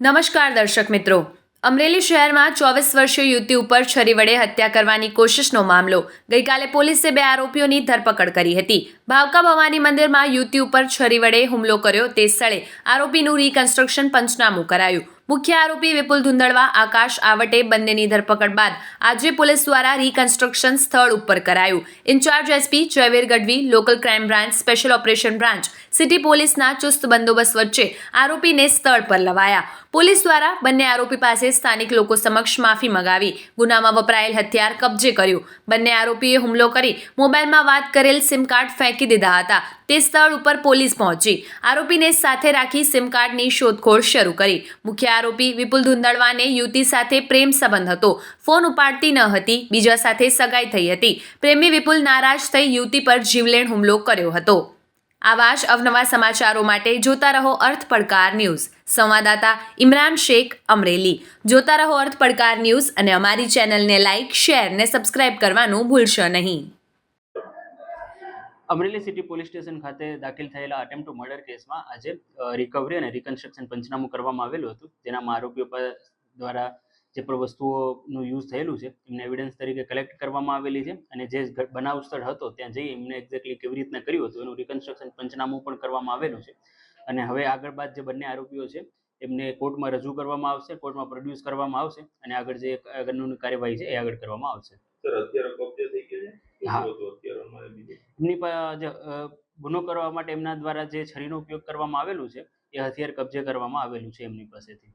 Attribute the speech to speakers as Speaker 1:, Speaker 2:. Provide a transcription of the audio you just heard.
Speaker 1: નમસ્કાર દર્શક મિત્રો. અમરેલી શહેરમાં ચોવીસ વર્ષીય યુવતી ઉપર છરી વડે હત્યા કરવાની કોશિશનો મામલો. ગઈકાલે પોલીસે બે આરોપીઓની ધરપકડ કરી હતી. ભાવકા ભવાની મંદિરમાં યુવતી ઉપર છરી વડે હુમલો કર્યો તે સ્થળે આરોપીનું રીકન્સ્ટ્રક્શન પંચનામું કરાયું. મુખ્ય આરોપી વિપુલ ધુંદળવા આકાશ આવટે બંનેની ધરપકડ બાદ આજે પોલીસ દ્વારા રીકન્સ્ટ્રક્શન સ્થળ ઉપર કરાયું. Incharge SP Jayveer Gadhvi, local crime branch, special operation branch city પોલીસના ચુસ્ત બંદોબસ્ત વચ્ચે આરોપીને સ્થળ પર લવાયા. પોલીસ દ્વારા બંને આરોપી પાસે સ્થાનિક લોકો સમક્ષ માફી મગાવી, ગુનામાં વપરાયેલ હથિયાર કબજે કર્યું. બંને આરોપીએ હુમલો કરી મોબાઈલમાં વાત કરેલ સિમ કાર્ડ ફેંકી દીધા હતા. તે સ્થળ ઉપર પોલીસ પહોંચી. આરોપીને સાથે રાખી સિમ કાર્ડની શોધખોળ શરૂ કરી. મુખ્ય આરોપી વિપુલ ધુંદળવાને યુવતી સાથે પ્રેમ સંબંધ હતો. ફોન ઉપાડતી ન હતી, બીજા સાથે સગાઈ થઈ હતી. પ્રેમી વિપુલ નારાજ થઈ યુવતી પર જીવલેણ હુમલો કર્યો હતો. આવા જ અવનવા સમાચારો માટે જોતા રહો અર્થ પડકાર ન્યૂઝ. સંવાદદાતા ઇમરાન શેખ અમરેલી. જોતા રહો અર્થ પડકાર ન્યૂઝ અને અમારી ચેનલને લાઇક શેર ને સબસ્ક્રાઇબ કરવાનું ભૂલશો નહીં.
Speaker 2: અમરેલી સિટી પોલીસ સ્ટેશન ખાતે દાખલ થયેલા અટેમ્પ ટુ મર્ડર કેસમાં આજે રિકવરી અને રિકન્સ્ટ્રક્શન પંચનામું કરવામાં આવેલું હતું. જેનામાં આરોપીઓ દ્વારા જે પણ વસ્તુઓનું યુઝ થયેલું છે એમને એવિડન્સ તરીકે કલેક્ટ કરવામાં આવેલી છે અને જે બનાવ સ્થળ હતો ત્યાં જઈ એમને એક્ઝેક્ટલી કેવી રીતના કર્યું હતું એનું રિકન્સ્ટ્રક્શન પંચનામું પણ કરવામાં આવેલું છે. અને હવે આગળ બાદ જે બંને આરોપીઓ છે એમને કોર્ટમાં રજૂ કરવામાં આવશે કોર્ટમાં પ્રોડ્યુસ કરવામાં આવશે અને આગળ જે કાનૂની કાર્યવાહી છે એ આગળ કરવામાં આવશે.
Speaker 3: સર અત્યારે કબજે થઈ ગયો છે?
Speaker 2: હા.
Speaker 3: શું હતું અત્યારે અમારે બીજું?
Speaker 2: એમની જે ગુનો કરવા માટે એમના દ્વારા જે છરીનો ઉપયોગ કરવામાં આવેલું છે એ હથિયાર કબજે કરવામાં આવેલું છે એમની પાસેથી.